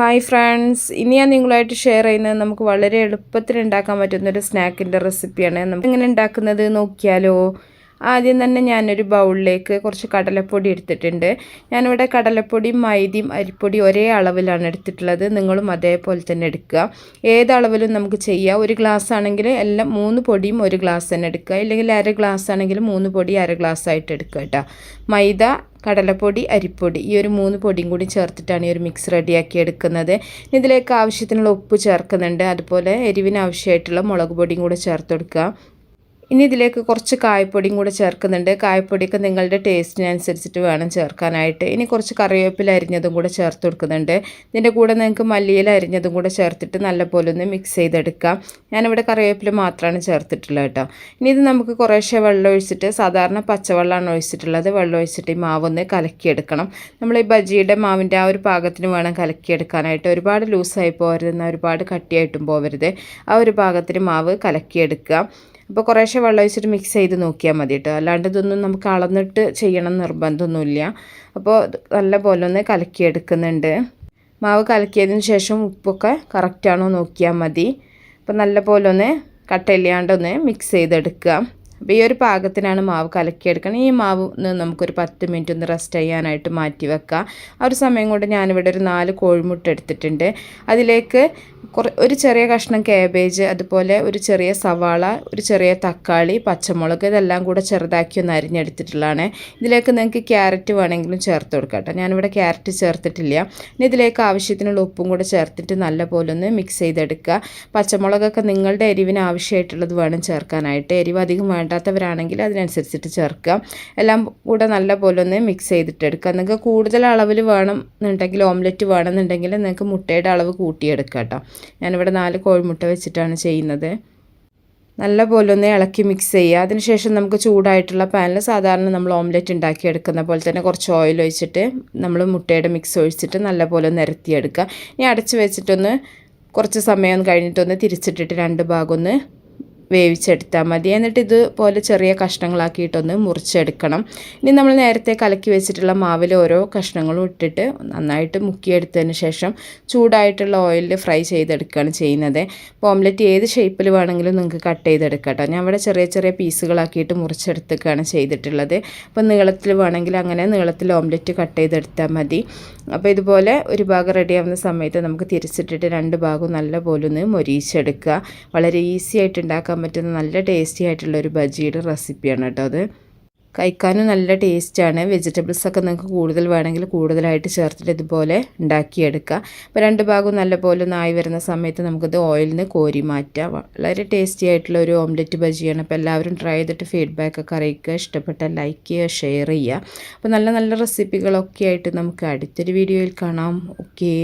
Hi friends ഇനി ഞാൻ നിങ്ങളായിട്ട് ഷെയർ ചെയ്യുന്നത് നമുക്ക് വളരെ എളുപ്പത്തിൽ ഉണ്ടാക്കാൻ പറ്റുന്ന ഒരു സ്നാക്കിന്റെ റെസിപ്പിയാണ് നമുക്ക് എങ്ങനെ ഉണ്ടാക്കുന്നത് നോക്കിയാലോ. ആദ്യം തന്നെ ഞാനൊരു ബൗളിലേക്ക് കുറച്ച് കടലപ്പൊടി എടുത്തിട്ടുണ്ട്. ഞാനിവിടെ കടലപ്പൊടിയും മൈദയും അരിപ്പൊടി ഒരേ അളവിലാണ് എടുത്തിട്ടുള്ളത്. നിങ്ങളും അതേപോലെ തന്നെ എടുക്കുക. ഏത് അളവിലും നമുക്ക് ചെയ്യാം. ഒരു ഗ്ലാസ് ആണെങ്കിൽ എല്ലാം മൂന്ന് പൊടിയും ഒരു ഗ്ലാസ് തന്നെ എടുക്കുക. ഇല്ലെങ്കിൽ അര ഗ്ലാസ് ആണെങ്കിൽ മൂന്ന് പൊടി അര ഗ്ലാസ് ആയിട്ട് എടുക്കുക കേട്ടോ. മൈദ കടലപ്പൊടി അരിപ്പൊടി ഈ ഒരു മൂന്ന് പൊടിയും കൂടി ചേർത്തിട്ടാണ് ഈ ഒരു മിക്സ് റെഡിയാക്കി എടുക്കുന്നത്. ഇതിലേക്ക് ആവശ്യത്തിനുള്ള ഉപ്പ് ചേർക്കുന്നുണ്ട്. അതുപോലെ എരിവിന് ആവശ്യമായിട്ടുള്ള മുളക് പൊടിയും കൂടെ ചേർത്ത് കൊടുക്കുക. ഇനി ഇതിലേക്ക് കുറച്ച് കായ്പൊടിയും കൂടെ ചേർക്കുന്നുണ്ട്. കായ്പൊടിയൊക്കെ നിങ്ങളുടെ ടേസ്റ്റിനനുസരിച്ചിട്ട് വേണം ചേർക്കാനായിട്ട്. ഇനി കുറച്ച് കറിവേപ്പില അരിഞ്ഞതും കൂടെ ചേർത്ത് കൊടുക്കുന്നുണ്ട്. ഇതിന്റെ കൂടെ നിങ്ങൾക്ക് മല്ലിയില അരിഞ്ഞതും കൂടെ ചേർത്തിട്ട് നല്ലപോലെ ഒന്ന് മിക്സ് ചെയ്തെടുക്കാം. ഞാനിവിടെ കറിവേപ്പില മാത്രമാണ് ചേർത്തിട്ടുള്ളത് കേട്ടോ. ഇനി ഇത് നമുക്ക് കുറേശ്ശെ വെള്ളം ഒഴിച്ചിട്ട് സാധാരണ പച്ചവെള്ളമാണ് ഒഴിച്ചിട്ടുള്ളത്. വെള്ളം ഒഴിച്ചിട്ട് ഈ മാവൊന്ന് കലക്കിയെടുക്കണം. നമ്മൾ ഈ ബജിയുടെ മാവിന്റെ ആ ഒരു പാകത്തിന് വേണം കലക്കിയെടുക്കാനായിട്ട്. ഒരുപാട് ലൂസായി പോകരുത് എന്നാൽ ഒരുപാട് കട്ടിയായിട്ടും പോകരുത് ആ ഒരു പാകത്തിന് മാവ് കലക്കിയെടുക്കുക. അപ്പോൾ കുറേശ്ശെ വെള്ളം ഒഴിച്ചിട്ട് മിക്സ് ചെയ്ത് നോക്കിയാൽ മതി കേട്ടോ അല്ലാണ്ട് ഇതൊന്നും നമുക്ക് അളന്നിട്ട് ചെയ്യണം നിർബന്ധമൊന്നുമില്ല അപ്പോൾ നല്ല പോലെ ഒന്ന് കലക്കിയെടുക്കുന്നുണ്ട്. മാവ് കലക്കിയതിന് ശേഷം ഉപ്പൊക്കെ കറക്റ്റാണോ നോക്കിയാൽ മതി. അപ്പോൾ നല്ല പോലെ ഒന്ന് കട്ടയില്ലാണ്ടൊന്ന് മിക്സ് ചെയ്തെടുക്കുക അപ്പോൾ ഈ ഒരു പാകത്തിനാണ് മാവ് കലക്കിയെടുക്കണം. ഈ മാവ് നമുക്കൊരു പത്ത് മിനിറ്റ് ഒന്ന് റെസ്റ്റ് ചെയ്യാനായിട്ട് മാറ്റി വെക്കാം. ആ ഒരു സമയം കൊണ്ട് ഞാനിവിടെ ഒരു നാല് കോഴിമുട്ട എടുത്തിട്ടുണ്ട്. അതിലേക്ക് ഒരു ചെറിയ കഷ്ണം കാബേജ് അതുപോലെ ഒരു ചെറിയ സവാള ഒരു ചെറിയ തക്കാളി പച്ചമുളക് ഇതെല്ലാം കൂടെ ചെറുതാക്കി ഒന്ന് അരിഞ്ഞെടുത്തിട്ടുള്ളതാണ്. ഇതിലേക്ക് നിങ്ങൾക്ക് ക്യാരറ്റ് വേണമെങ്കിലും ചേർത്ത് കൊടുക്കാം കേട്ടോ. ഞാനിവിടെ ക്യാരറ്റ് ചേർത്തിട്ടില്ല. ഇനി ഇതിലേക്ക് ആവശ്യത്തിനുള്ള ഉപ്പും കൂടെ ചേർത്തിട്ട് നല്ല പോലെ ഒന്ന് മിക്സ് ചെയ്തെടുക്കുക. പച്ചമുളകൊക്കെ നിങ്ങളുടെ എരിവിന് ആവശ്യമായിട്ടുള്ളത് വേണം ചേർക്കാനായിട്ട്. എരിവ് അധികം വേണ്ടാത്തവരാണെങ്കിൽ അതിനനുസരിച്ചിട്ട് ചേർക്കുക. എല്ലാം കൂടെ നല്ല പോലെ ഒന്ന് മിക്സ് ചെയ്തിട്ട് എടുക്കുക നിങ്ങൾക്ക് കൂടുതൽ അളവിൽ വേണം എന്നുണ്ടെങ്കിൽ ഓംലെറ്റ് വേണമെന്നുണ്ടെങ്കിൽ നിങ്ങൾക്ക് മുട്ടയുടെ അളവ് കൂട്ടിയെടുക്കാം കേട്ടോ. ഞാനിവിടെ നാല് കോഴിമുട്ട വെച്ചിട്ടാണ് ചെയ്യുന്നത്. നല്ല പോലെ ഒന്ന് ഇളക്കി മിക്സ് ചെയ്യുക. അതിനുശേഷം നമുക്ക് ചൂടായിട്ടുള്ള പാനിൽ സാധാരണ നമ്മൾ ഓംലെറ്റ് ഉണ്ടാക്കി എടുക്കുന്ന പോലെ തന്നെ കുറച്ച് ഓയിൽ ഒഴിച്ചിട്ട് നമ്മൾ മുട്ടയുടെ മിക്സ് ഒഴിച്ചിട്ട് നല്ല പോലെ ഒന്ന് നിരത്തിയെടുക്കുക. ഇനി അടച്ച് വെച്ചിട്ടൊന്ന് കുറച്ച് സമയം കഴിഞ്ഞിട്ടൊന്ന് തിരിച്ചിട്ടിട്ട് രണ്ട് ഭാഗം ഒന്ന് വേവിച്ചെടുത്താൽ മതി. എന്നിട്ട് ഇതുപോലെ ചെറിയ കഷ്ണങ്ങളാക്കിയിട്ടൊന്ന് മുറിച്ചെടുക്കണം. ഇനി നമ്മൾ നേരത്തെ കലക്കി വെച്ചിട്ടുള്ള മാവിൽ ഓരോ കഷ്ണങ്ങളും ഇട്ടിട്ട് നന്നായിട്ട് മുക്കിയെടുത്തതിന് ശേഷം ചൂടായിട്ടുള്ള ഓയിലിൽ ഫ്രൈ ചെയ്തെടുക്കുകയാണ് ചെയ്യുന്നത്. അപ്പോൾ ഓംലെറ്റ് ഏത് ഷേപ്പിൽ വേണമെങ്കിലും നിങ്ങൾക്ക് കട്ട് ചെയ്തെടുക്കാം ഞാൻ ഇവിടെ ചെറിയ ചെറിയ പീസുകളാക്കിയിട്ട് മുറിച്ചെടുത്തൊക്കെയാണ് ചെയ്തിട്ടുള്ളത്. അപ്പോൾ നീളത്തിൽ വേണമെങ്കിൽ അങ്ങനെ നീളത്തിൽ ഓംലെറ്റ് കട്ട് ചെയ്തെടുത്താൽ മതി. അപ്പോൾ ഇതുപോലെ ഒരു ഭാഗം റെഡിയാവുന്ന സമയത്ത് നമുക്ക് തിരിച്ചിട്ടിട്ട് രണ്ട് ഭാഗവും നല്ല പോലെ ഒന്ന് മൊരിയിച്ചെടുക്കുക. വളരെ ഈസി ആയിട്ട് ഉണ്ടാക്കാൻ പറ്റുന്ന നല്ല ടേസ്റ്റി ആയിട്ടുള്ള ഒരു ബജിയുടെ റെസിപ്പിയാണ് കേട്ടോ അത്. കഴിക്കാനും നല്ല ടേസ്റ്റാണ് വെജിറ്റബിൾസൊക്കെ നിങ്ങൾക്ക് കൂടുതൽ വേണമെങ്കിൽ കൂടുതലായിട്ട് ചേർത്തിട്ട് ഇതുപോലെ ഉണ്ടാക്കിയെടുക്കുക അപ്പോൾ രണ്ട് ഭാഗവും നല്ലപോലെ നായി വരുന്ന സമയത്ത് നമുക്കിത് ഓയിലിൽ നിന്ന് കോരി മാറ്റാം. വളരെ ടേസ്റ്റി ആയിട്ടുള്ള ഒരു ഓംലെറ്റ് ബജിയാണ്. അപ്പോൾ എല്ലാവരും ട്രൈ ചെയ്തിട്ട് ഫീഡ്ബാക്കൊക്കെ അറിയിക്കുക. ഇഷ്ടപ്പെട്ട ലൈക്ക് ചെയ്യുക ഷെയർ ചെയ്യുക. അപ്പോൾ നല്ല നല്ല റെസിപ്പികളൊക്കെ ആയിട്ട് നമുക്ക് അടുത്തൊരു വീഡിയോയിൽ കാണാം. ഓക്കേ